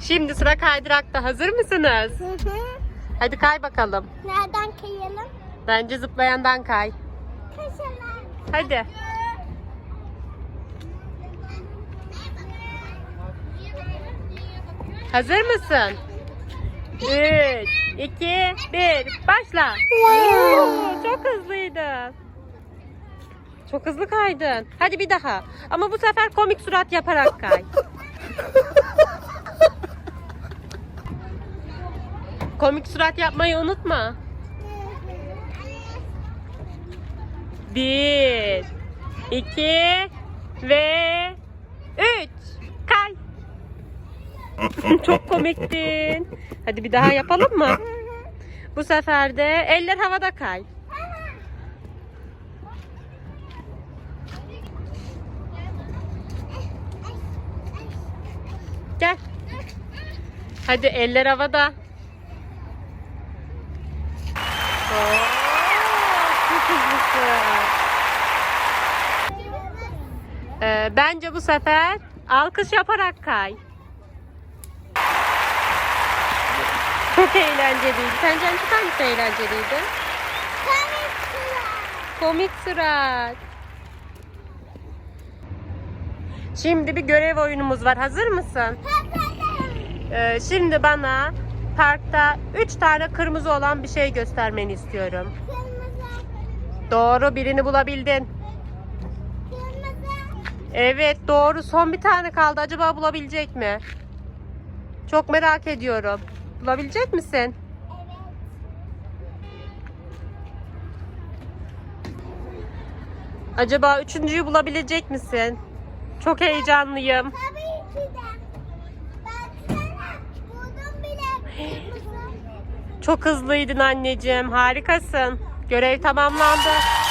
Şimdi sıra kaydırakta. Hazır mısınız? Hı hı. Hadi kay bakalım. Nereden kayalım? Bence zıplayandan kay. Kaşalar. Hadi. Hazır mısın? 3, 2, 1, başla. Oo, Çok hızlıydın. Çok hızlı kaydın. Hadi bir daha. Ama bu sefer komik surat yaparak kay. komik surat yapmayı unutma. Bir, iki ve üç. Kay. Çok komiktin. Hadi bir daha yapalım mı? Bu sefer de eller havada kay. Gel. Hadi eller havada. Oo, çok hızlısın. Ee, bence bu sefer alkış yaparak kay. Çok eğlenceliydi. Sence en çok hangisi eğlenceliydi? Komik surat. Şimdi bir görev oyunumuz var. Hazır mısın? Ee, şimdi bana parkta 3 tane kırmızı olan bir şey göstermeni istiyorum. Doğru birini bulabildin. Evet doğru son bir tane kaldı. Acaba bulabilecek mi? Çok merak ediyorum. Bulabilecek misin? Acaba üçüncüyü bulabilecek misin? Çok heyecanlıyım. Tabii ki de. Ben sana buldum bile. Çok hızlıydın anneciğim. Harikasın. Görev tamamlandı.